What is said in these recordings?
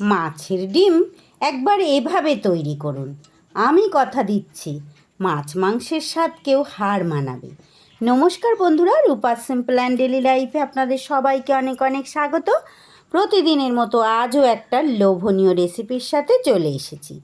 মাছের ডিম একবার এভাবে তৈরি করুন। আমি কথা দিচ্ছি, মাছ মাংসের স্বাদ কেউ হার মানাবে। নমস্কার বন্ধুরা, রূপা সিম্পল অ্যান্ড ডেলি লাইফে আপনাদের সবাইকে অনেক অনেক স্বাগত। প্রতিদিনের মতো আজও একটা লোভনীয় রেসিপির সাথে চলে এসেছি।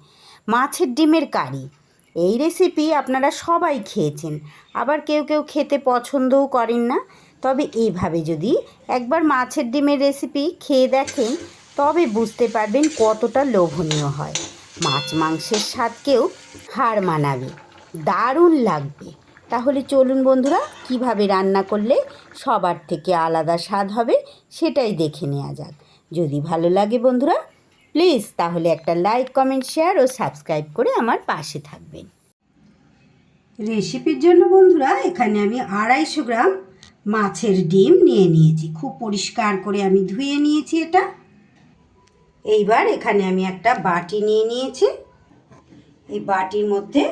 মাছের ডিমের কারি। এই রেসিপি আপনারা সবাই খেয়েছেন, আবার কেউ কেউ খেতে পছন্দও করেন না। তবে এইভাবে যদি একবার মাছের ডিমের রেসিপি খেয়ে দেখেন তবে বুঝতে পারবেন কতটা লোভনীয় হয়। মাছ মাংসের স্বাদকেও হার মানাবে। দারুণ লাগবে। তাহলে চলুন বন্ধুরা, কীভাবে রান্না করলে সবার থেকে আলাদা স্বাদ হবে সেটাই দেখে নেওয়া যাক। যদি ভালো লাগে বন্ধুরা, প্লিজ তাহলে একটা লাইক, কমেন্ট, শেয়ার ও সাবস্ক্রাইব করে আমার পাশে থাকবেন। রেসিপির জন্য বন্ধুরা, এখানে আমি আড়াইশো গ্রাম মাছের ডিম নিয়ে নিয়েছি। খুব পরিষ্কার করে আমি ধুয়ে নিয়েছি এটা। এইবার এখানে আমি একটা বাটি নিয়ে নিয়েছি। এই বাটির মধ্যে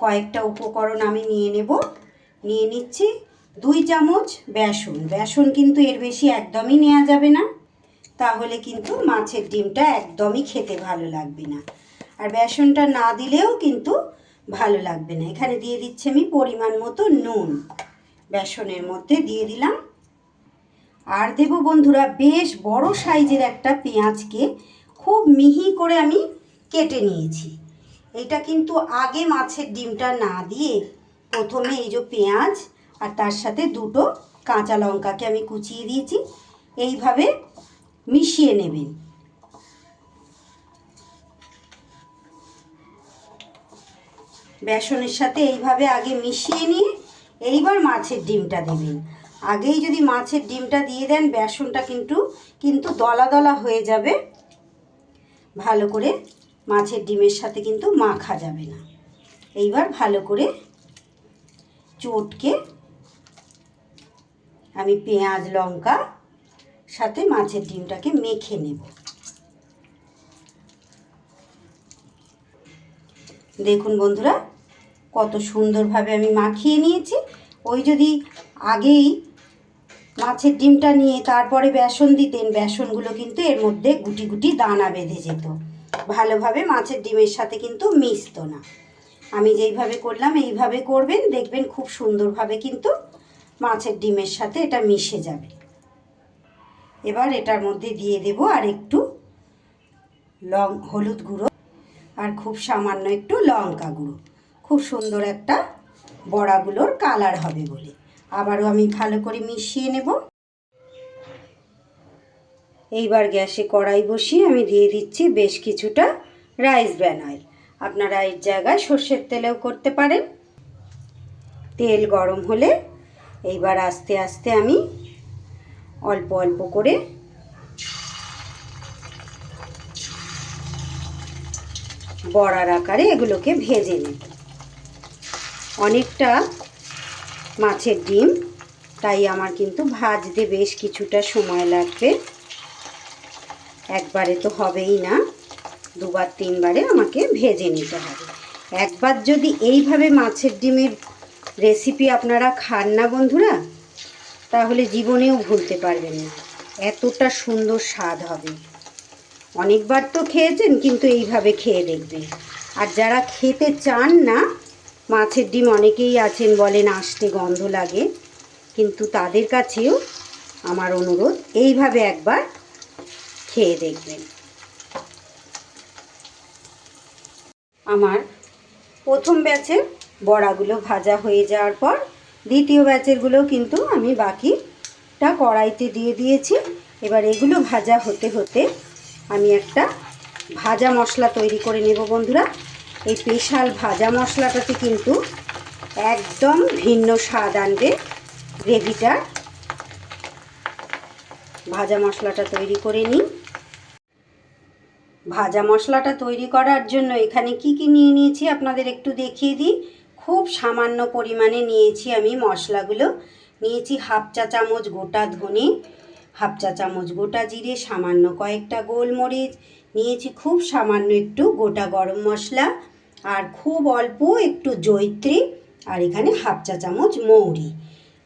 কয়েকটা উপকরণ আমি নিয়ে নেব। নিয়ে নিচ্ছি দুই চামচ বেসন। বেসন কিন্তু এর বেশি একদমই নেওয়া যাবে না। তাহলে কিন্তু মাছের ডিমটা একদমই খেতে ভালো লাগবে না। আর বেসনটা না দিলেও কিন্তু ভালো লাগবে না। এখানে দিয়ে দিচ্ছি আমি পরিমাণ মতো নুন। বেসনের মধ্যে দিয়ে দিলাম। আর দেব বন্ধুরা, বেশ বড় সাইজের একটা পেঁয়াজকে খুব মিহি করে আমি কেটে নিয়েছি। এটা কিন্তু আগে মাছের ডিমটা না দিয়ে প্রথমে এই যে পেঁয়াজ আর তার সাথে দুটো কাঁচা লঙ্কাকে আমি কুচিয়ে দিয়েছি, এইভাবে মিশিয়ে নেবেন। বেসনের সাথে এইভাবে আগে মিশিয়ে নিয়ে এইবার মাছের ডিমটা দেবেন। আগেই যদি মাছের ডিমটা দিয়ে দেন, বেসনটা কিন্তু কিন্তু দলা দলা হয়ে যাবে। ভালো করে মাছের ডিমের সাথে কিন্তু মাখা যাবে না। এইবার ভালো করে চটকে আমি পেঁয়াজ, লঙ্কা সাথে মাছের ডিমটাকে মেখে নেব। দেখুন বন্ধুরা, কত সুন্দরভাবে আমি মাখিয়ে নিয়েছি। ওই যদি আগেই মাছের ডিমটা নিয়ে তারপরে বেসন দিতেন। বেসনগুলো কিন্তু এর মধ্যে গুটি গুটি দানা বেঁধে যেত। ভালোভাবে মাছের ডিমের সাথে কিন্তু মিশতো না। আমি যেইভাবে করলাম, এইভাবে করবেন, দেখবেন খুব সুন্দরভাবে কিন্তু মাছের ডিমের সাথে এটা মিশে যাবে। এবার এটার মধ্যে দিয়ে দেব আর একটু লং, হলুদ গুঁড়ো আর খুব সামান্য একটু লঙ্কা গুঁড়ো। খুব সুন্দর একটা বড়াগুলোর কালার হবে বলে। আবারও আমি ভালো করে মিশিয়ে নেব। এইবার গ্যাসে কড়াই বসিয়ে আমি দিয়ে দিচ্ছি বেশ কিছুটা রাইস ব্র্যান অয়েল। আপনারা এর জায়গায় সর্ষের তেলেও করতে পারেন। তেল গরম হলে এইবার আস্তে আস্তে আমি অল্প অল্প করে বড়ার আকারে এগুলোকে ভেজে নেব। অনেকটা মাছের ডিম, তাই আমার কিন্তু ভাজতে বেশ কিছুটা সময় লাগবে। একবারে তো হবেই না, দুবার তিনবারে আমাকে ভেজে নিতে হবে। একবার যদি এইভাবে মাছের ডিমের রেসিপি আপনারা খান না বন্ধুরা, তাহলে জীবনেও ভুলতে পারবেন না। এতটা সুন্দর স্বাদ হবে। অনেকবার তো খেয়েছেন, কিন্তু এইভাবে খেয়ে দেখবেন। আর যারা খেতে চান না মাছের ডিম অনেকেই আছেন বলেন আসতে গন্ধ লাগে। কিন্তু তাদের কাছেও আমার অনুরোধ, এইভাবে একবার খেয়ে দেখবেন। আমার প্রথম ব্যাচের বড়াগুলো ভাজা হয়ে যাওয়ার পর, দ্বিতীয় ব্যাচেরগুলো কিন্তু আমি বাকিটা কড়াইতে দিয়ে দিয়েছি। এবার এগুলো ভাজা হতে হতে আমি একটা ভাজা মশলা তৈরি করে নেব বন্ধুরা। এই স্পেশাল ভাজা মশলাটাতে কিন্তু একদম ভিন্ন স্বাদ আনবে গ্রেভিটা ভাজা মশলাটা তৈরি করে নিই ভাজা মশলাটা তৈরি করার জন্য এখানে কি কি নিয়ে নিয়েছি আপনাদের একটু দেখিয়ে দিই। খুব সামান্য পরিমাণে নিয়েছি আমি মশলাগুলো। নিয়েছি হাফ চা চামচ গোটা ধনে, হাফ চা চামচ গোটা জিরে, সামান্য কয়েকটা গোলমরিচ, নিয়েছি খুব সামান্য একটু গোটা গরম মশলা। আর খুব অল্প একটু জৈত্রী আর এখানে হাফ চা চামচ মৌরি।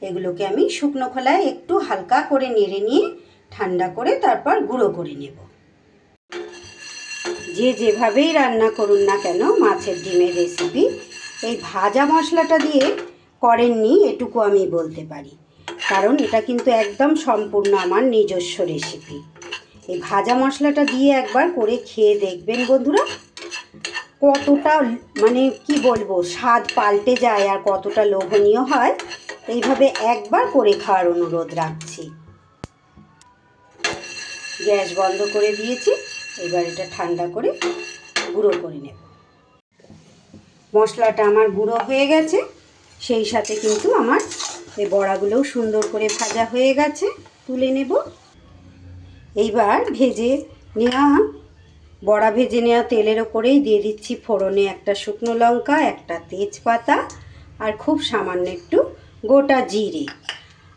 এগুলোকে আমি শুকনো খোলায় একটু হালকা করে নেড়ে নিয়ে ঠান্ডা করে তারপর গুঁড়ো করে নেব। যে যেভাবেই রান্না করুন না কেন, মাছের ডিমের রেসিপি, এই ভাজা মশলাটা দিয়ে করেননি এটুকু আমি বলতে পারি। কারণ এটা কিন্তু একদম সম্পূর্ণ আমার নিজস্ব রেসিপি। এই ভাজা মশলাটা দিয়ে একবার করে খেয়ে দেখবেন বন্ধুরা। কতটা মানে কি বলব, স্বাদ পাল্টে যায় আর কতটা লোভনীয় হয়, এইভাবে একবার করে খাওয়ার অনুরোধ রাখছি। গ্যাস বন্ধ করে দিয়েছি, এবার এটা ঠান্ডা করে গুঁড়ো করে নেব। মশলাটা আমার গুঁড়ো হয়ে গেছে, সেই সাথে কিন্তু আমার এই বড়াগুলোও সুন্দর করে ভাজা হয়ে গেছে, তুলে নেব। এইবার ভেজে নেওয়া বড়া ভেজে নেওয়া তেলের ওপরেই দিয়ে দিচ্ছি ফোড়নে একটা শুকনো লঙ্কা, একটা তেজপাতা আর খুব সামান্য একটু গোটা জিরে।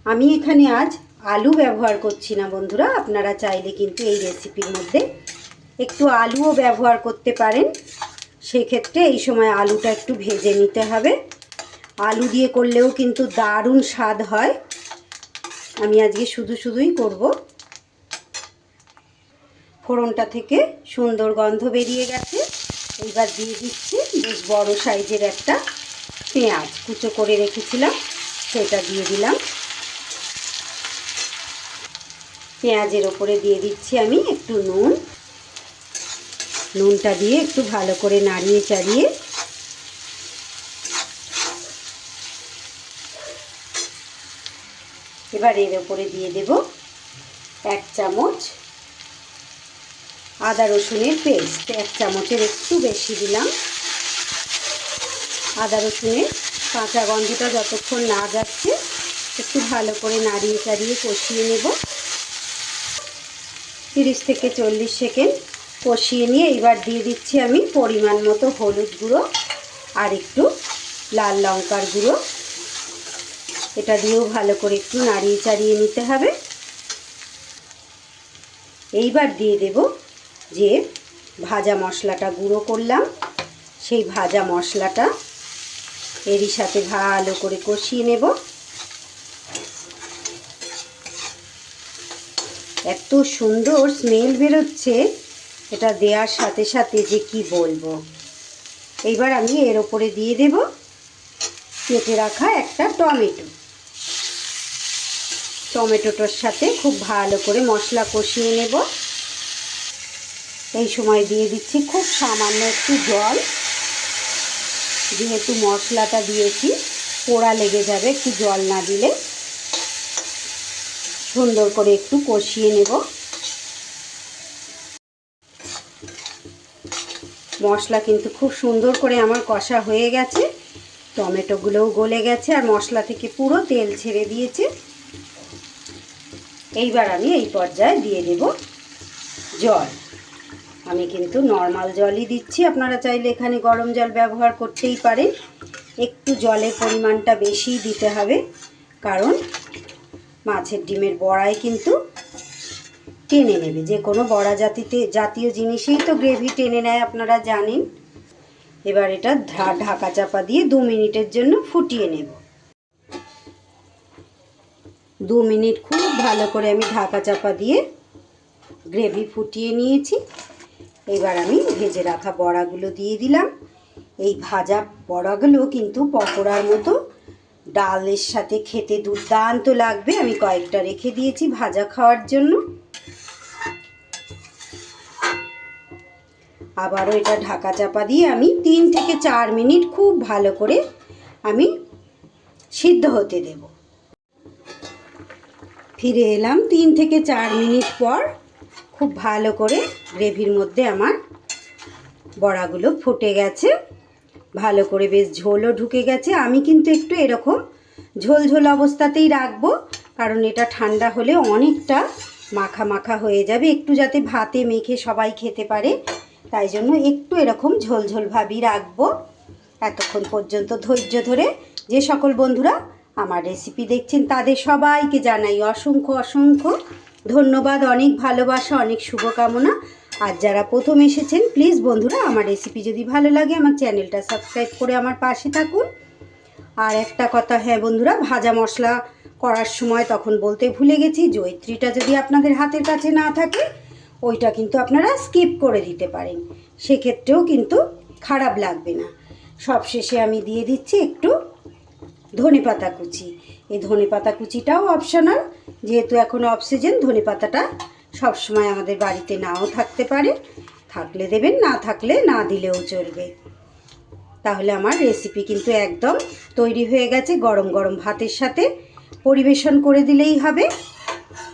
আমি এখানে আজ আলু ব্যবহার করছি না বন্ধুরা, আপনারা চাইলে কিন্তু এই রেসিপির মধ্যে একটু আলুও ব্যবহার করতে পারেন। সেক্ষেত্রে এই সময় আলুটা একটু ভেজে নিতে হবে। আলু দিয়ে করলেও কিন্তু দারুণ স্বাদ হয়। আমি আজকে শুধু শুধুই করব। ফোড়নটা থেকে সুন্দর গন্ধ বেরিয়ে গেছে। এইবার দিয়ে দিচ্ছি বেশ বড় সাইজের একটা পেঁয়াজ। কুচো করে রেখেছিলাম, সেটা দিয়ে দিলাম। পেঁয়াজের ওপরে দিয়ে দিচ্ছি আমি একটু নুন। নুনটা দিয়ে একটু ভালো করে নাড়িয়ে চাড়িয়ে এবার এর ওপরে দিয়ে দেব এক চামচ আদা রসুনের পেস্ট এক চামচের একটু বেশি দিলাম। আদা রসুনের কাঁচা গন্ধটা যতক্ষণ না যাচ্ছে, একটু ভালো করে নাড়িয়ে চাড়িয়ে কষিয়ে নেব। তিরিশ থেকে চল্লিশ সেকেন্ড কষিয়ে নিয়ে এবার দিয়ে দিচ্ছি আমি পরিমাণ মতো হলুদ গুঁড়ো আর একটু লাল লঙ্কার গুঁড়ো। এটা দিয়েও ভালো করে একটু নাড়িয়ে চাড়িয়ে নিতে হবে। এইবার দিয়ে দেব যে ভাজা মশলাটা গুঁড়ো করলাম, সেই ভাজা মশলাটা এরই সাথে ভালো করে কষিয়ে নেব। এত সুন্দর স্মেল বেরোচ্ছে, এটা দেওয়ার সাথে সাথে যে কি বলব। এইবার আমি এর ওপরে দিয়ে দেব কেটে রাখা একটা টমেটো। টমেটোটার সাথে খুব ভালো করে মশলা কষিয়ে নেব। এই সময় দিয়ে দিচ্ছি খুব সামান্য একটু জল। যেহেতু মশলাটা দিয়েছি, পোড়া লেগে যাবে, একটু জল না দিলে। সুন্দর করে একটু কষিয়ে নেব। মশলা কিন্তু খুব সুন্দর করে আমার কষা হয়ে গেছে। টমেটোগুলোও গলে গেছে আর মশলা থেকে পুরো তেল ছেড়ে দিয়েছে। এইবার আমি এই পর্যায়ে দিয়ে দেব জল। আমি কিন্তু নর্মাল জলই দিচ্ছি। আপনারা চাইলে এখানে গরম জল ব্যবহার করতেই পারেন। একটু জলের পরিমাণটা বেশিই দিতে হবে, কারণ মাছের ডিমের বড়াই কিন্তু টেনে নেবে। যে কোনো বড়া জাতিতে, জাতীয় জিনিসেই তো গ্রেভি টেনে নেয়, আপনারা জানেন। এবার এটা ঢাকা চাপা দিয়ে দু মিনিটের জন্য ফুটিয়ে নেব। দু মিনিট খুব ভালো করে আমি ঢাকা চাপা দিয়ে গ্রেভি ফুটিয়ে নিয়েছি। এবার আমি ভেজে রাখা বড়াগুলো দিয়ে দিলাম। এই ভাজা বড়াগুলো কিন্তু পকোড়ার মতো। ডালের সাথে খেতে দুর্দান্ত লাগবে। আমি কয়েকটা রেখে দিয়েছি ভাজা খাওয়ার জন্য। আবারও এটা ঢাকা চাপা দিয়ে আমি তিন থেকে চার মিনিট খুব ভালো করে আমি সিদ্ধ হতে দেব। ফিরে এলাম তিন থেকে চার মিনিট পর। খুব ভালো করে গ্রেভির মধ্যে আমার বড়াগুলো ফুটে গেছে। ভালো করে বেশ ঝোলও ঢুকে গেছে। আমি কিন্তু একটু এরকম ঝোল ঝোল অবস্থাতেই রাখব, কারণ এটা ঠান্ডা হলে অনেকটা মাখা মাখা হয়ে যাবে। একটু যাতে ভাতে মেখে সবাই খেতে পারে, তাই জন্য একটু এরকম ঝোল ঝোল ভাবই রাখব। এতক্ষণ পর্যন্ত ধৈর্য ধরে যে সকল বন্ধুরা আমার রেসিপি দেখছেন, তাদের সবাইকে জানাই অসংখ্য অসংখ্য ধন্যবাদ, অনেক ভালোবাসা, অনেক শুভকামনা। আর যারা প্রথম এসেছেন প্লিজ বন্ধুরা, আমার রেসিপি যদি ভালো লাগে, আমার চ্যানেলটা সাবস্ক্রাইব করে আমার পাশে থাকুন। আর একটা কথা হ্যাঁ বন্ধুরা, ভাজা মশলা করার সময় তখন বলতে ভুলে গেছি, জয়ত্রীটা যদি আপনাদের হাতের কাছে না থাকে, ওইটা কিন্তু আপনারা স্কিপ করে দিতে পারেন। সেক্ষেত্রেও কিন্তু খারাপ লাগবে না। সবশেষে আমি দিয়ে দিচ্ছি একটু ধনে পাতা কুচি। এই ধনে পাতা কুচিটাও অপশনাল যেহেতু এখন অফ সিজন ধনে পাতাটা সবসময় আমাদের বাড়িতে নাও থাকতে পারে। থাকলে দেবেন, না থাকলে না দিলেও চলবে। তাহলে আমার রেসিপি কিন্তু একদম তৈরি হয়ে গেছে গরম গরম ভাতের সাথে। পরিবেশন করে দিলেই হবে।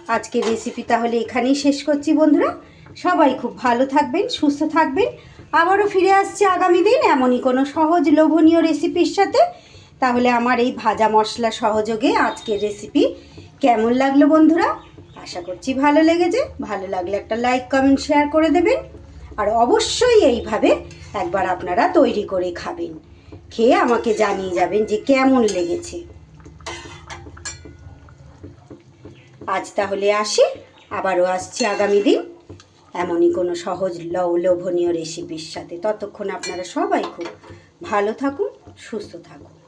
আজকের রেসিপি তাহলে এখানেই শেষ করছি বন্ধুরা। সবাই খুব ভালো থাকবেন, সুস্থ থাকবেন। আবারও ফিরে আসছে আগামী দিন এমনই কোনো সহজ লোভনীয় রেসিপির সাথে। তাহলে আমার এই ভাজা মশলা সহযোগে আজকের রেসিপি কেমন লাগল বন্ধুরা? আশা করছি ভালো লেগেছে। ভালো লাগলে একটা লাইক কমেন্ট শেয়ার করে দেবেন। আর অবশ্যই এইভাবে একবার আপনারা তৈরি করে খাবেন। খেয়ে আমাকে জানিয়ে যাবেন যে কেমন লেগেছে। আজ তাহলে আসি। আবারও আসছি আগামী দিন। এমনই কোনো সহজ লোভনীয় রেসিপির সাথে। ততক্ষণ আপনারা সবাই খুব ভালো থাকুন, সুস্থ থাকুন।